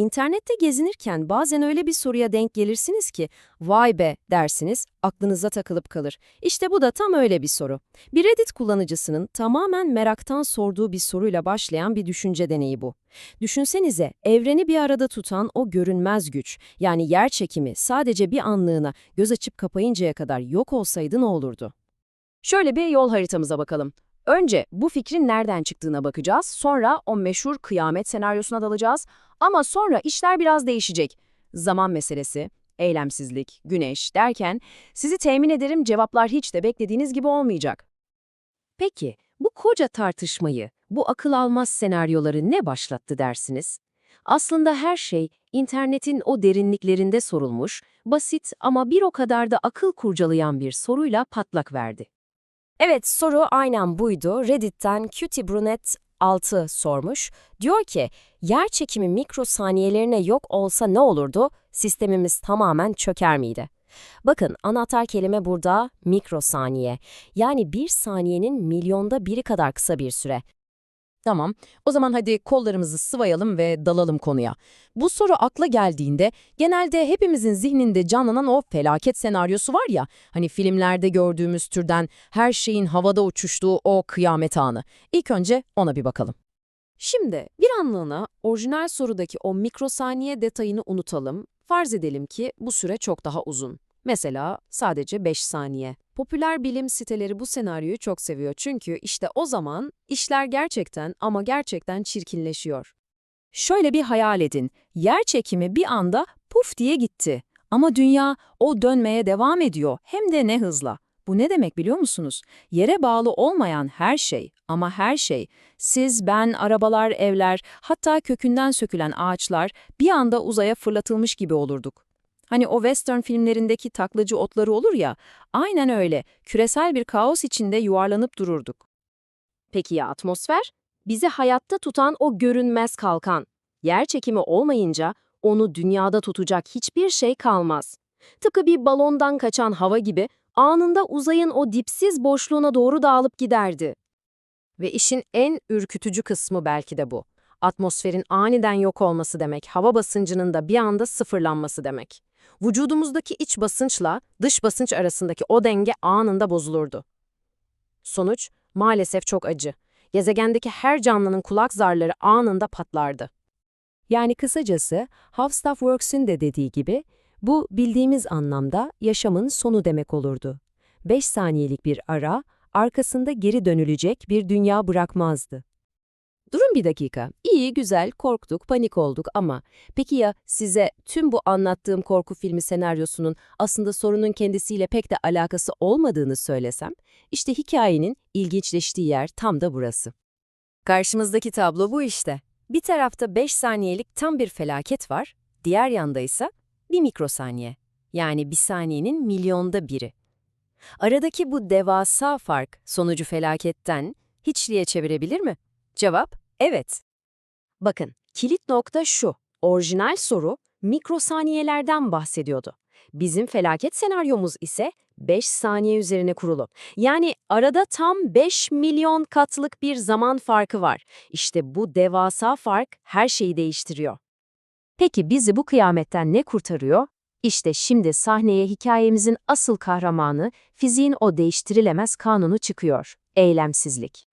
İnternette gezinirken bazen öyle bir soruya denk gelirsiniz ki vay be dersiniz, aklınıza takılıp kalır. İşte bu da tam öyle bir soru. Bir Reddit kullanıcısının tamamen meraktan sorduğu bir soruyla başlayan bir düşünce deneyi bu. Düşünsenize, evreni bir arada tutan o görünmez güç, yani yer çekimi sadece bir anlığına göz açıp kapayıncaya kadar yok olsaydı ne olurdu? Şöyle bir yol haritamıza bakalım. Önce bu fikrin nereden çıktığına bakacağız, sonra o meşhur kıyamet senaryosuna dalacağız ama sonra işler biraz değişecek. Zaman meselesi, eylemsizlik, güneş derken sizi temin ederim cevaplar hiç de beklediğiniz gibi olmayacak. Peki bu koca tartışmayı, bu akıl almaz senaryoları ne başlattı dersiniz? Aslında her şey internetin o derinliklerinde sorulmuş, basit ama bir o kadar da akıl kurcalayan bir soruyla patlak verdi. Evet, soru aynen buydu. Reddit'ten Cutie Brunet 6 sormuş. Diyor ki, yer çekimi mikrosaniyelerine yok olsa ne olurdu? Sistemimiz tamamen çöker miydi? Bakın, anahtar kelime burada mikrosaniye. Yani bir saniyenin milyonda biri kadar kısa bir süre. Tamam, o zaman hadi kollarımızı sıvayalım ve dalalım konuya. Bu soru akla geldiğinde genelde hepimizin zihninde canlanan o felaket senaryosu var ya, hani filmlerde gördüğümüz türden her şeyin havada uçuştuğu o kıyamet anı. İlk önce ona bir bakalım. Şimdi bir anlığına orijinal sorudaki o mikrosaniye detayını unutalım. Farz edelim ki bu süre çok daha uzun. Mesela sadece 5 saniye. Popüler bilim siteleri bu senaryoyu çok seviyor çünkü işte o zaman işler gerçekten ama gerçekten çirkinleşiyor. Şöyle bir hayal edin. Yer çekimi bir anda puf diye gitti. Ama dünya o dönmeye devam ediyor hem de ne hızla. Bu ne demek biliyor musunuz? Yere bağlı olmayan her şey ama her şey, siz, ben, arabalar, evler, hatta kökünden sökülen ağaçlar bir anda uzaya fırlatılmış gibi olurduk. Hani o western filmlerindeki taklacı otları olur ya, aynen öyle, küresel bir kaos içinde yuvarlanıp dururduk. Peki ya atmosfer? Bizi hayatta tutan o görünmez kalkan. Yer çekimi olmayınca onu dünyada tutacak hiçbir şey kalmaz. Tıpkı bir balondan kaçan hava gibi anında uzayın o dipsiz boşluğuna doğru dağılıp giderdi. Ve işin en ürkütücü kısmı belki de bu. Atmosferin aniden yok olması demek, hava basıncının da bir anda sıfırlanması demek. Vücudumuzdaki iç basınçla dış basınç arasındaki o denge anında bozulurdu. Sonuç maalesef çok acı. Gezegendeki her canlının kulak zarları anında patlardı. Yani kısacası How Stuff Works'ün de dediği gibi bu bildiğimiz anlamda yaşamın sonu demek olurdu. 5 saniyelik bir ara arkasında geri dönülecek bir dünya bırakmazdı. Durun bir dakika. İyi, güzel, korktuk, panik olduk ama peki ya size tüm bu anlattığım korku filmi senaryosunun aslında sorunun kendisiyle pek de alakası olmadığını söylesem? İşte hikayenin ilginçleştiği yer tam da burası. Karşımızdaki tablo bu işte. Bir tarafta 5 saniyelik tam bir felaket var, diğer yanda ise bir mikrosaniye. Yani bir saniyenin milyonda biri. Aradaki bu devasa fark sonucu felaketten hiçliğe çevirebilir mi? Cevap, evet. Bakın, kilit nokta şu. Orijinal soru mikrosaniyelerden bahsediyordu. Bizim felaket senaryomuz ise 5 saniye üzerine kurulu. Yani arada tam 5 milyon katlık bir zaman farkı var. İşte bu devasa fark her şeyi değiştiriyor. Peki bizi bu kıyametten ne kurtarıyor? İşte şimdi sahneye hikayemizin asıl kahramanı, fiziğin o değiştirilemez kanunu çıkıyor. Eylemsizlik.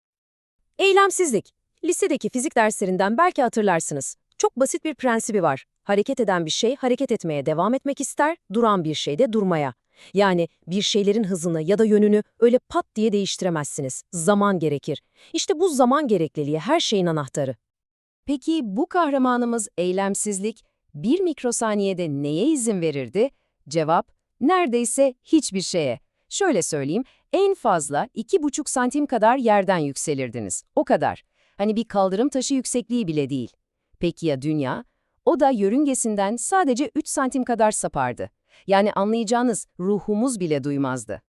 Eylemsizlik. Lisedeki fizik derslerinden belki hatırlarsınız. Çok basit bir prensibi var. Hareket eden bir şey hareket etmeye devam etmek ister, duran bir şey de durmaya. Yani bir şeylerin hızını ya da yönünü öyle pat diye değiştiremezsiniz. Zaman gerekir. İşte bu zaman gerekliliği her şeyin anahtarı. Peki bu kahramanımız eylemsizlik bir mikrosaniyede neye izin verirdi? Cevap, neredeyse hiçbir şeye. Şöyle söyleyeyim, en fazla 2,5 santim kadar yerden yükselirdiniz. O kadar. Hani bir kaldırım taşı yüksekliği bile değil. Peki ya dünya? O da yörüngesinden sadece 3 santim kadar sapardı. Yani anlayacağınız ruhumuz bile duymazdı.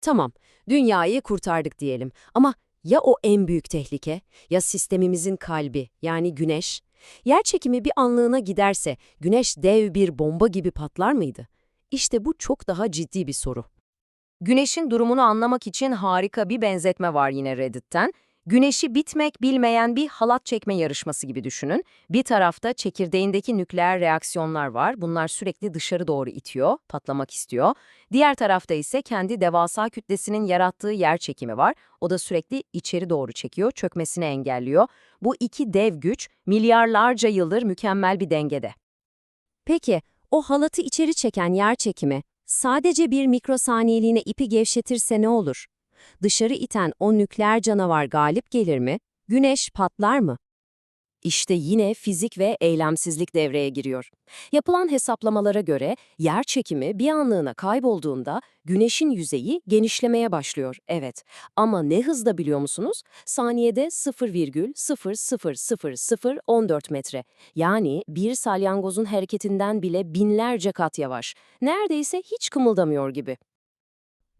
Tamam, dünyayı kurtardık diyelim ama ya o en büyük tehlike? Ya sistemimizin kalbi, yani güneş? Yer çekimi bir anlığına giderse güneş dev bir bomba gibi patlar mıydı? İşte bu çok daha ciddi bir soru. Güneşin durumunu anlamak için harika bir benzetme var yine Reddit'ten. Güneşi bitmek bilmeyen bir halat çekme yarışması gibi düşünün. Bir tarafta çekirdeğindeki nükleer reaksiyonlar var. Bunlar sürekli dışarı doğru itiyor, patlamak istiyor. Diğer tarafta ise kendi devasa kütlesinin yarattığı yer çekimi var. O da sürekli içeri doğru çekiyor, çökmesini engelliyor. Bu iki dev güç milyarlarca yıldır mükemmel bir dengede. Peki, o halatı içeri çeken yer çekimi sadece bir mikrosaniyeliğine ipi gevşetirse ne olur? Dışarı iten o nükleer canavar galip gelir mi? Güneş patlar mı? İşte yine fizik ve eylemsizlik devreye giriyor. Yapılan hesaplamalara göre yer çekimi bir anlığına kaybolduğunda güneşin yüzeyi genişlemeye başlıyor. Evet ama ne hızda biliyor musunuz? Saniyede 0,00014 metre. Yani bir salyangozun hareketinden bile binlerce kat yavaş. Neredeyse hiç kımıldamıyor gibi.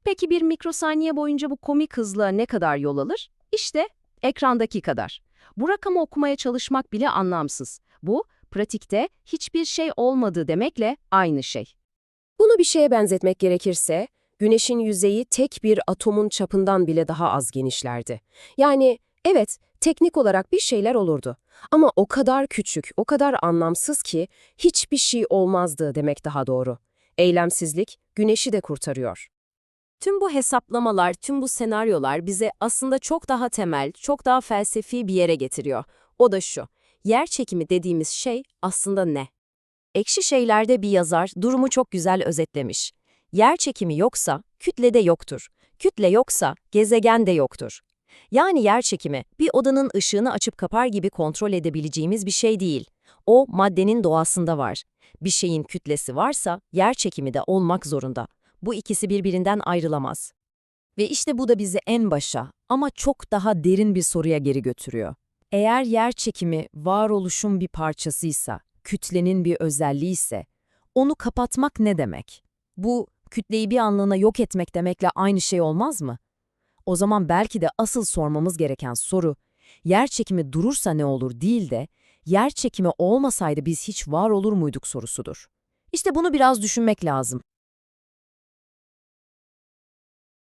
Peki bir mikrosaniye boyunca bu komik hızla ne kadar yol alır? İşte ekrandaki kadar. Bu rakamı okumaya çalışmak bile anlamsız. Bu, pratikte hiçbir şey olmadığı demekle aynı şey. Bunu bir şeye benzetmek gerekirse, Güneş'in yüzeyi tek bir atomun çapından bile daha az genişlerdi. Yani evet, teknik olarak bir şeyler olurdu. Ama o kadar küçük, o kadar anlamsız ki hiçbir şey olmazdı demek daha doğru. Eylemsizlik Güneş'i de kurtarıyor. Tüm bu hesaplamalar, tüm bu senaryolar bize aslında çok daha temel, çok daha felsefi bir yere getiriyor. O da şu, yer çekimi dediğimiz şey aslında ne? Ekşi Şeyler'de bir yazar durumu çok güzel özetlemiş. Yer çekimi yoksa kütle de yoktur. Kütle yoksa gezegen de yoktur. Yani yer çekimi bir odanın ışığını açıp kapar gibi kontrol edebileceğimiz bir şey değil. O maddenin doğasında var. Bir şeyin kütlesi varsa yer çekimi de olmak zorunda. Bu ikisi birbirinden ayrılamaz. Ve işte bu da bizi en başa ama çok daha derin bir soruya geri götürüyor. Eğer yer çekimi varoluşun bir parçasıysa, kütlenin bir özelliği ise, onu kapatmak ne demek? Bu, kütleyi bir anlığına yok etmek demekle aynı şey olmaz mı? O zaman belki de asıl sormamız gereken soru, yer çekimi durursa ne olur değil de, yer çekimi olmasaydı biz hiç var olur muyduk sorusudur. İşte bunu biraz düşünmek lazım.